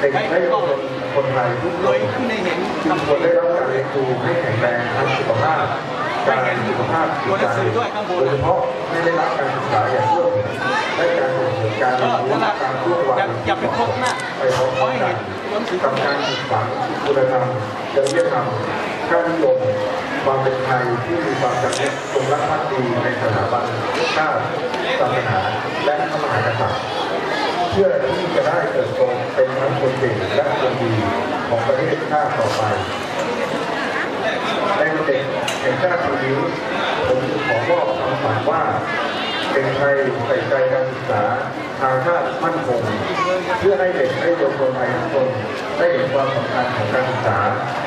เด็กและเยาวชนคนไทยทุกคนขึ้เห็นทุกคนได้รับการเลี้ยงดูให้แข็งแรงทั้งสุขภาพการสุขภาพจิตใจโดยเฉพาะให้ได้รับการศึกษาอย่างทั่วถึงและการส่งเสริมการเรียนรู้นั่นแหละตามช่วงวัยอย่าไปพบหน้าไปพร้อมๆกันกับการศึกษาคุณธรรมจริยธรรมค่านิยมความเป็นไทยที่มีความจำเป็นตรงรักภักดีในสถาบันชาติศาสนาและพระมหากษัตริย์ เพื่อที่จะได้เติบโตเป็นทั้งคนเก่งและคนดีของประเทศชาติต่อไปในวันเด็กแห่งชาติปีนี้ผมขอมอบคำฝันว่าเป็นไทยใส่ใจการศึกษาทางชาติมั่นคงเพื่อให้เด็กให้เยาวชนไทยทุกคนได้เห็นความสำคัญของการศึกษา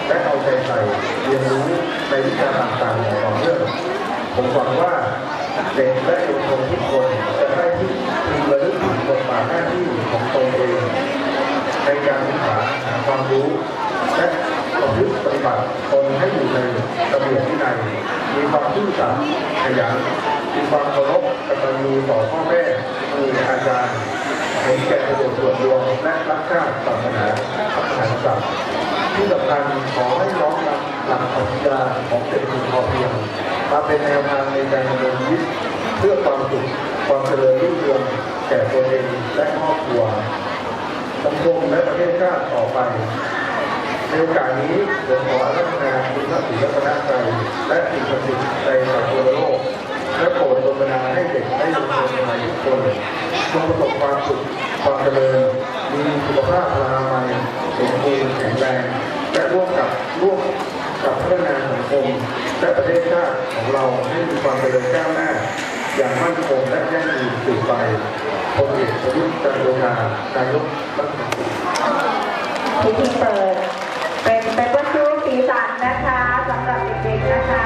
และเอาใจใส่เรียนรู้ในวิชาต่างๆอย่างต่อเนื่องผมหวังว่าเด็กและเยาวชนทุกคนจะได้ที่พึงระลึก บทบาทหน้าที่ของตนเองในการศึกษาหาความรู้ และประพฤติปฏิบัติตนให้อยู่ในระเบียบวินัยมีความซื่อสัตย์ขยันมีความเคารพกตัญญูต่อพ่อแม่ครูอาจารย์เห็นแก่ประโยชน์ส่วนรวมและรักชาติศาสนาพระมหากษัตริย์ที่สำคัญขอให้น้อมนำหลักปรัชญาของเศรษฐกิจพอเพียงมาเป็นแนวทางในการดำเนินชีวิตเพื่อความสุขความเจริญรุ่งเรือง ก่ตนเองและครอบครัวสังคมและประเทศชาติต่อไป ในโอกาสนี้ผมขออรัธนาคุณพระศรีรัตนตรัยและสิ่งศักดิ์สิทธิ์ในสากลโลก และโปรดดลบันดาลให้เด็กได้ยาวชนไทยทุกคนจงประสบความสุขความเจริญมีสุขภาพพลานามัยสมบูรณ์แข็งแรงและร่วมกับร่วมกับพัฒนาสังคมและประเทศชาติของเราให้มีความเจริญก้าวหน้า อย่างมั่นคงและยั่งยืนสืบไป พลเอกประยุทธ์จันทร์โอชานายกรัฐมนตรีพิธีเปิด เป็นเป็นวัตถุสีสันนะคะสำหรับเด็กๆนะคะ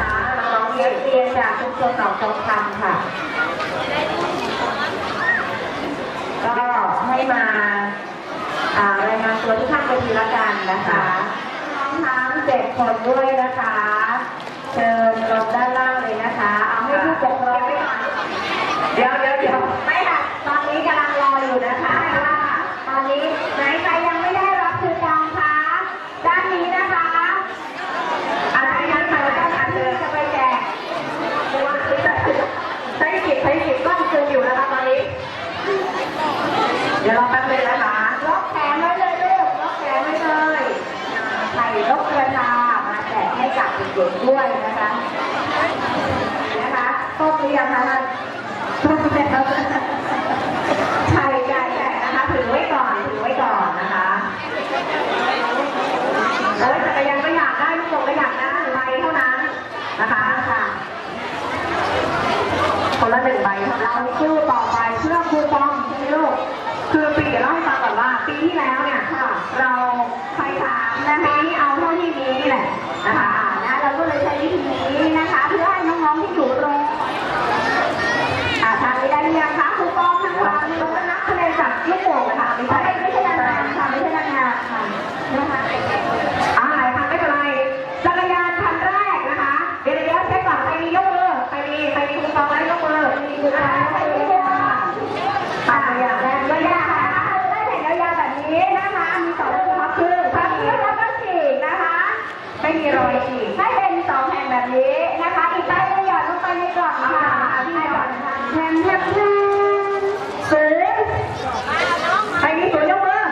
ค่ะน้องเรียนเรียนจากชุมชนหนองทองคำค่ะ ก็ให้มาอ่ารายงานตัวที่ข้างเวทีละกันนะคะทั้งเจ็ดคนด้วยนะคะเชิญลงด้านล่างเลยนะคะ เอาให้ผู้ปกครองเดี๋ยวเดี๋ยว ออยู่นะคะว่าตอนนี้ไหนใครยังไม่ได้รับคือกองคะด้านนี้นะคะอะไรยังใครด้านนั้นเลยจะไปแจกตัวคือจะใช้กิจใช้กิจกล้องคืนอยู่นะคะตอนนี้ เดี๋ยวรอแป๊บนึงนะคะล็อกแขนไว้เลยลูกล็อกแขนไว้เลยไข่นกกระทามาแจกให้กับเด็กๆด้วยนะคะนะคะครบหรือยังคะท่านครบแล้วไข่ไก่แจกนะคะถือไว้ก่อนถือไว้ก่อนนะคะโอ้ยจักรยานก็อยากได้ลูกโป่งก็อยากได้ใบเท่านั้นนะคะค่ะ คนละหนึ่งใบเราคู่ต่อไปเพื่อคูปองใช่ไหมลูกคือปีเดี๋ยวเล่าให้ฟังก่อนว่าปีที่แล้วเนี่ยค่ะเราใครถามนะคะนี่เอาเท่าที่มีนี่แหละนะคะนะเราก็เลยใช้วิธีนี้นะคะ เพื่อให้น้องๆที่อยู่โรง ไม่มีรอยฉีกให้เป็นสองแผ่นแบบนี้นะคะ อีกใบหนึงหยอดลงไปในกล่องค่ะพี่หยอดแผ่นแผ่นแผ่นศูนย์ใครมีศูนย์ยกมือ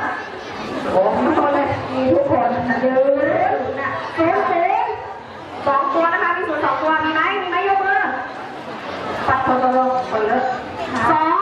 ผมคนเลยมีทุกคนยืนน่ะเสียงเสียงสองตัวนะคะมีศูนย์สองตัวมีไหมมีไหมยกมือปัดตัวลงเปิดสอง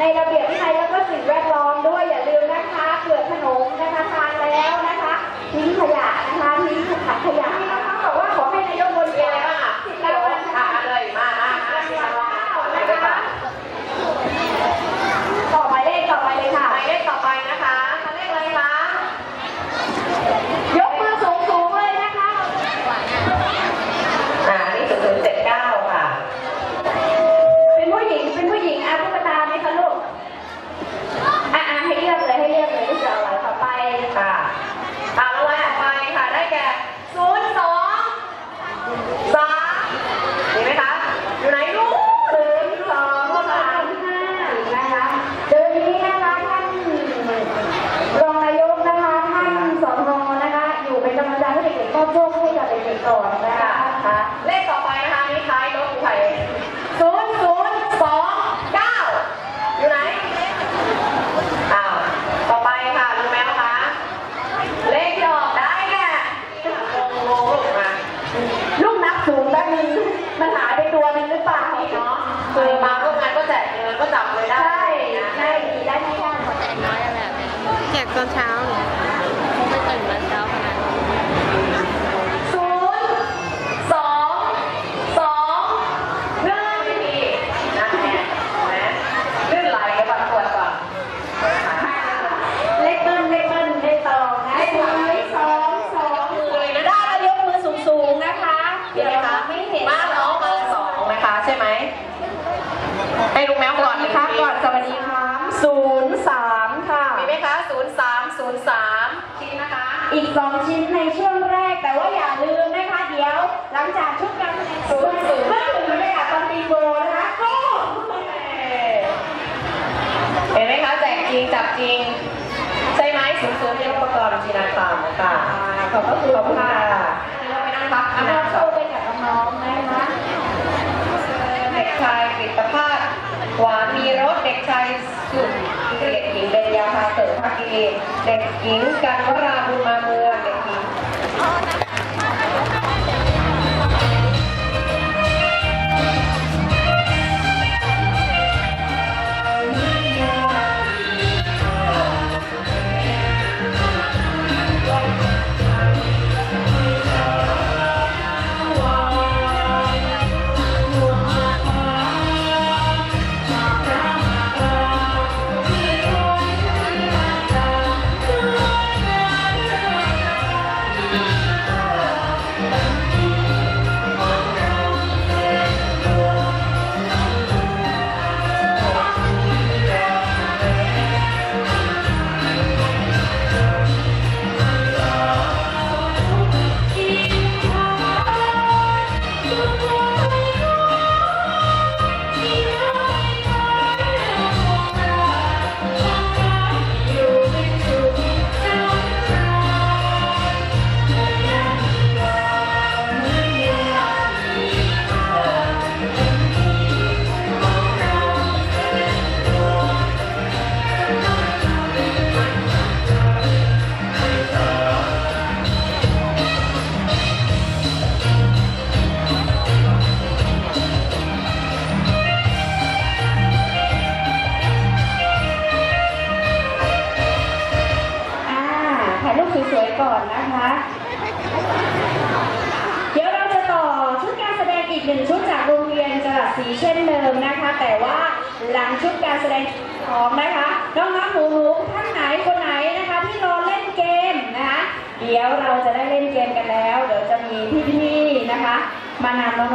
ในระเบียบวินัยแล้วก็สิ่งแวดล้อมด้วยอย่าลืมนะคะเกลือขนมนะคะทานแล้วนะคะทิ้งขยะ ปกรณ์จีนาคามค่ะขอบพระคุณขอบคุณค่ะเราไปนั่งพักเอานะเรโชว์ไปกับน้องๆนะคะเด็กชายกิตภาสหวานมีรสเด็กชายสุดเด็กหญิงเบญญาภาเสริมภาคีเด็กหญิงกันวราบุญมาเมือง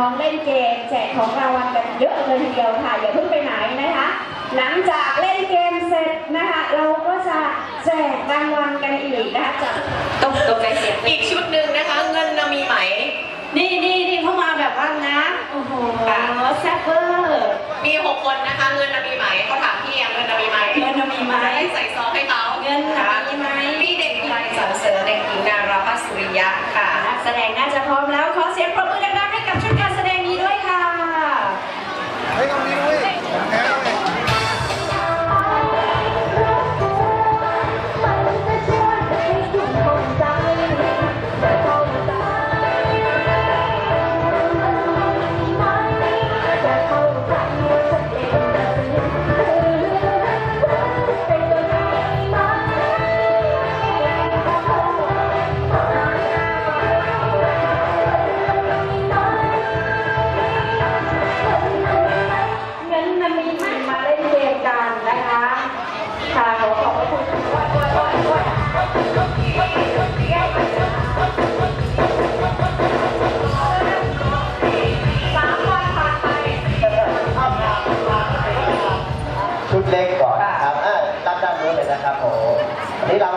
องๆเล่นเกมแจกของรางวัลกันเยอะเลยทีเดียวค่ะอย่าเพิ่งไปไหนนะคะ หลังจากเล่นเกมเสร็จนะคะ เราก็จะแจกรางวัลกันอีกนะคะจากตกตกใจเสียงอีกชุดหนึ่งนะคะ เงินน่ะมีไหม นี่นี่นี่เข้ามาแบบว่านะโอ้โหแซ่บเวอร์มีหกคนนะคะ เงินน่ะมีไหมเขาถามพี่อะเงินน่ะมีไหมเงินน่ะมีไหมจะได้ใส่ซองให้เขาเงินน่ะมีไหมมีเด็กชายสรรเสริญเด็กหญิงนาราพัสสุริยะค่ะนักแสดงน่าจะพร้อมแล้วขอเสียงปรบมือดัง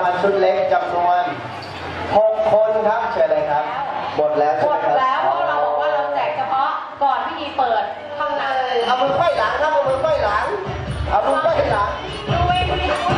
ลชุดเล็กจำนวนหกคนครับเชิญเลยครับ หมดแล้วหใช่มไหมดครับแล้วเพราะเราบอกว่าเราแจกเฉพาะก่อนพิธีเปิดเท่านั้นเอามือไขว้หลังครับเอามือไขว้หลังเอามือไขว้หลัง ดูเวที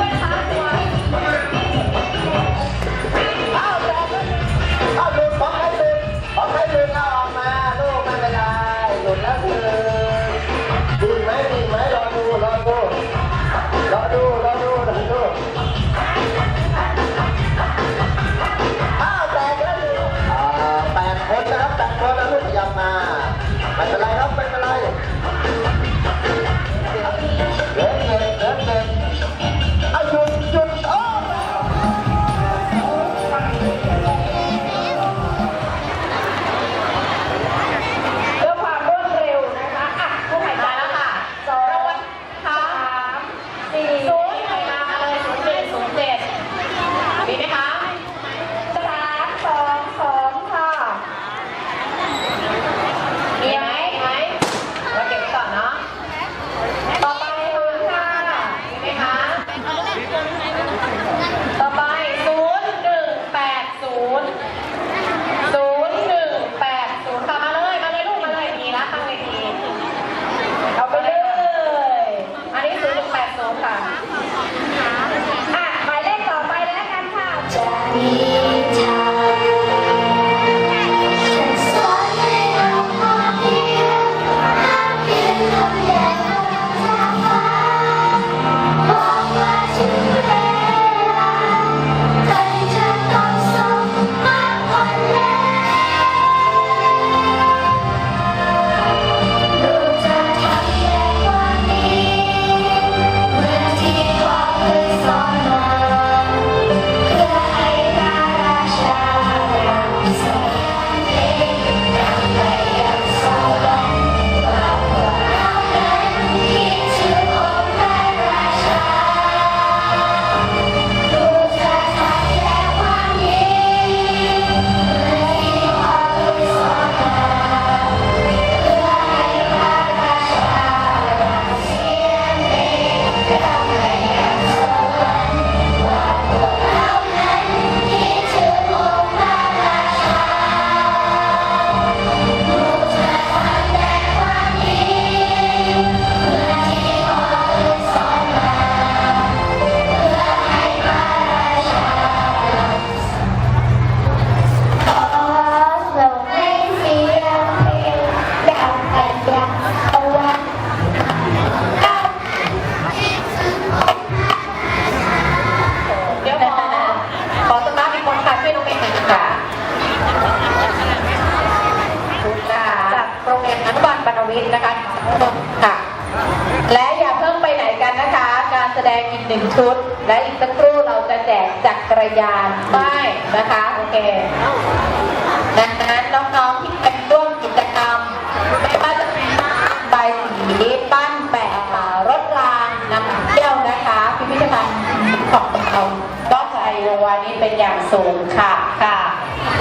สูงค่ะค่ะ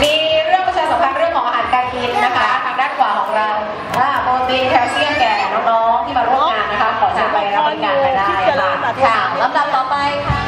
มีเรื่องประชาสัมพันธ์เรื่องของอาหารการกินนะคะทางด้านขวาของเราโปรตีนแคลเซียมแก่น้องๆที่มาร่วมงานนะคะขอเชิญไปรับบริการกันได้ค่ะค่ะลำดับต่อไปค่ะ